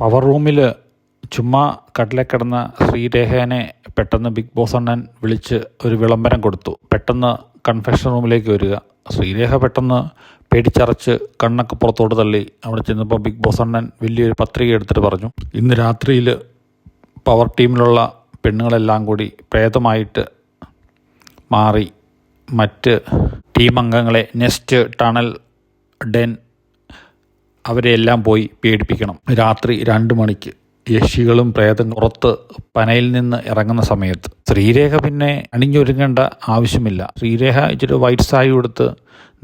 Power റൂമിൽ ചുമ്മാ കടലെ കിടന്ന ശ്രീരേഖേനെ പെട്ടെന്ന് ബിഗ് ബോസ് അണ്ണൻ വിളിച്ച് ഒരു വിളംബരം കൊടുത്തു. പെട്ടെന്ന് കൺഫെഷൻ റൂമിലേക്ക് വരിക. ശ്രീരേഖ പെട്ടെന്ന് പേടിച്ചറച്ച് കണ്ണൊക്കെ പുറത്തോട്ട് തള്ളി. അവിടെ ചെന്നപ്പോൾ ബിഗ് ബോസ് അണ്ണൻ വലിയൊരു പത്രിക എടുത്തിട്ട് പറഞ്ഞു ഇന്ന് രാത്രിയിൽ പവർ ടീമിലുള്ള പെണ്ണുങ്ങളെല്ലാം കൂടി പ്രേതമായിട്ട് മാറി മറ്റ് ടീം അംഗങ്ങളെ നെസ്റ്റ് ടണൽ ഡെൻ അവരെയെല്ലാം പോയി പേടിപ്പിക്കണം. രാത്രി രണ്ട് മണിക്ക് യക്ഷികളും പ്രേതം പുറത്ത് പനയിൽ നിന്ന് ഇറങ്ങുന്ന സമയത്ത് ശ്രീരേഖ പിന്നെ അണിഞ്ഞൊരുങ്ങേണ്ട ആവശ്യമില്ല. ശ്രീരേഖ ഇച്ചിരി വൈറ്റ് സായി കൊടുത്ത്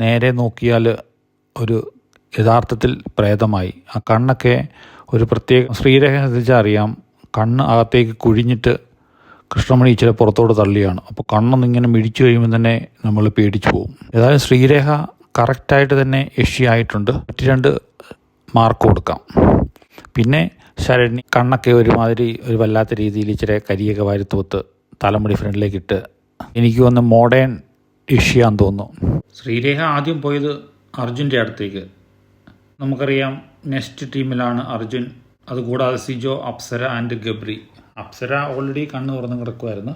നേരെ നോക്കിയാൽ ഒരു യഥാർത്ഥത്തിൽ പ്രേതമായി. ആ കണ്ണൊക്കെ ഒരു പ്രത്യേക ശ്രീരേഖ ശ്രദ്ധിച്ചാൽ അറിയാം കണ്ണ് അകത്തേക്ക് കുഴിഞ്ഞിട്ട് കൃഷ്ണമണി ഇച്ചിരി പുറത്തോട്ട് തള്ളിയാണ്. അപ്പോൾ കണ്ണൊന്നിങ്ങനെ മിഴിച്ചു കഴിയുമ്പോൾ തന്നെ നമ്മൾ പേടിച്ചു പോകും. ഏതായാലും ശ്രീരേഖ കറക്റ്റായിട്ട് തന്നെ യക്ഷിയായിട്ടുണ്ട് മറ്റ് രണ്ട് മാർക്ക് കൊടുക്കാം. പിന്നെ ശരണി കണ്ണൊക്കെ ഒരുമാതിരി ഒരു വല്ലാത്ത രീതിയിൽ ഇച്ചിരി കരിയൊക്കെ വാരിത്തൂത്ത് തലമുടി ഫ്രണ്ടിലേക്ക് ഇട്ട് എനിക്ക് വന്ന് മോഡേൺ ഇഷ്യാന്ന് തോന്നുന്നു. ശ്രീരേഖ ആദ്യം പോയത് അർജുന്റെ അടുത്തേക്ക്. നമുക്കറിയാം നെക്സ്റ്റ് ടീമിലാണ് അർജുൻ. അതുകൂടാതെ സിജോ അപ്സര ആൻഡ് ഗബ്രി. അപ്സര ഓൾറെഡി കണ്ണ് തുറന്ന് കിടക്കുമായിരുന്നു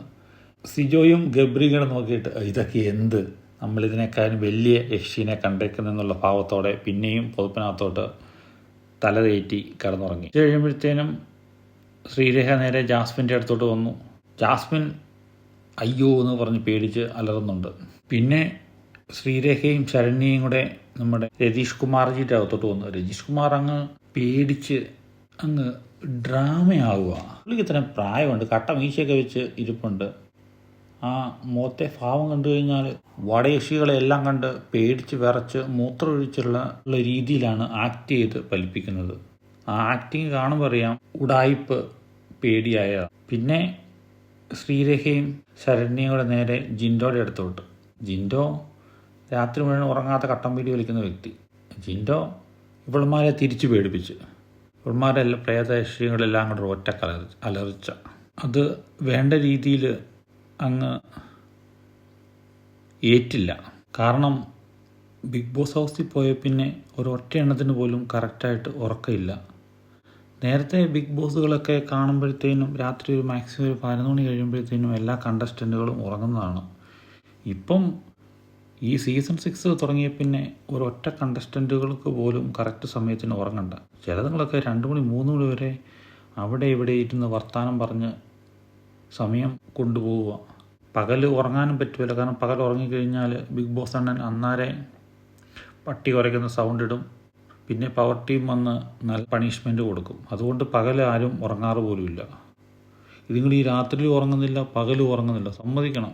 സിജോയും ഗബ്രി നോക്കിയിട്ട് ഇതൊക്കെ എന്ത്? നമ്മളിതിനേക്കാളും വലിയ യക്ഷീനെ കണ്ടേക്കുന്നെന്നുള്ള ഭാവത്തോടെ പിന്നെയും പൊതുപ്പിനകത്തോട്ട് തല തേറ്റി കിടന്നുറങ്ങി. ഇത് കഴിയുമ്പോഴത്തേനും ശ്രീരേഖ നേരെ ജാസ്മിന്റെ അടുത്തോട്ട് വന്നു. ജാസ്മിൻ അയ്യോ എന്ന് പറഞ്ഞ് പേടിച്ച് അലറുന്നുണ്ട്. പിന്നെ ശ്രീരേഖയും ശരണ്യയും കൂടെ നമ്മുടെ രതീഷ് കുമാർജിയുടെ അകത്തോട്ട് വന്നു. രതീഷ് കുമാർ അങ്ങ് പേടിച്ച് അങ്ങ് ഡ്രാമയാവുക. പുള്ളിക്ക് ഇത്രയും പ്രായമുണ്ട്. കട്ട മീശയൊക്കെ വെച്ച് ഇരിപ്പുണ്ട്. ആ മോത്തെ ഭാവം കണ്ടു കഴിഞ്ഞാൽ വടയക്ഷികളെല്ലാം കണ്ട് പേടിച്ച് വിറച്ച് മൂത്രമൊഴിച്ചുള്ള രീതിയിലാണ് ആക്ട് ചെയ്ത് ഫലിപ്പിക്കുന്നത്. ആ ആക്ടിങ് കാണുമ്പോൾ അറിയാം ഉടായിപ്പ് പേടിയായ. പിന്നെ ശ്രീരേഖയും ശരണ്യയുടെ നേരെ ജിൻഡോയുടെ അടുത്തോട്ട്. ജിൻഡോ രാത്രി മുഴുവൻ ഉറങ്ങാത്ത കട്ടം പീടി വലിക്കുന്ന വ്യക്തി. ജിൻഡോ ഇവൾമാരെ തിരിച്ചു പേടിപ്പിച്ച്. ഇവൾമാരെല്ലാം പ്രേതയക്ഷികളെല്ലാം കൂടെ ഒറ്റ കലർ അലർച്ച അത് വേണ്ട രീതിയിൽ അങ്ങ് ഏറ്റില്ല. കാരണം ബിഗ് ബോസ് ഹൗസിൽ പോയ പിന്നെ ഒരു ഒറ്റ എണ്ണത്തിന് പോലും കറക്റ്റായിട്ട് ഉറക്കമില്ല. നേരത്തെ ബിഗ് ബോസുകളൊക്കെ കാണുമ്പോഴത്തേനും രാത്രി ഒരു മാക്സിമം ഒരു പതിനൊന്ന് മണി കഴിയുമ്പോഴത്തേനും എല്ലാ കണ്ടസ്റ്റന്റുകളും ഉറങ്ങുന്നതാണ്. ഇപ്പം ഈ സീസൺ സിക്സ് തുടങ്ങിയ പിന്നെ ഒരു ഒറ്റ കണ്ടസ്റ്റന്റുകൾക്ക് പോലും കറക്റ്റ് സമയത്തിന് ഉറങ്ങണ്ട. ചിലതുങ്ങളൊക്കെ രണ്ട് മണി മൂന്ന് മണി വരെ അവിടെ ഇവിടെ ഇരുന്ന് വർത്തമാനം പറഞ്ഞ് സമയം കൊണ്ടുപോവുക. പകൽ ഉറങ്ങാനും പറ്റുമല്ലോ കാരണം പകൽ ഉറങ്ങിക്കഴിഞ്ഞാൽ ബിഗ് ബോസ് അണ്ണൻ അന്നാരെ പട്ടി കുറയ്ക്കുന്ന സൗണ്ട് ഇടും. പിന്നെ പവർ ടീം വന്ന് നല്ല പണിഷ്മെന്റ് കൊടുക്കും. അതുകൊണ്ട് പകൽ ആരും ഉറങ്ങാറ് പോലുമില്ല. ഇതിങ്ങൾ ഈ രാത്രി ഉറങ്ങുന്നില്ല പകലും ഉറങ്ങുന്നില്ല. സമ്മതിക്കണം.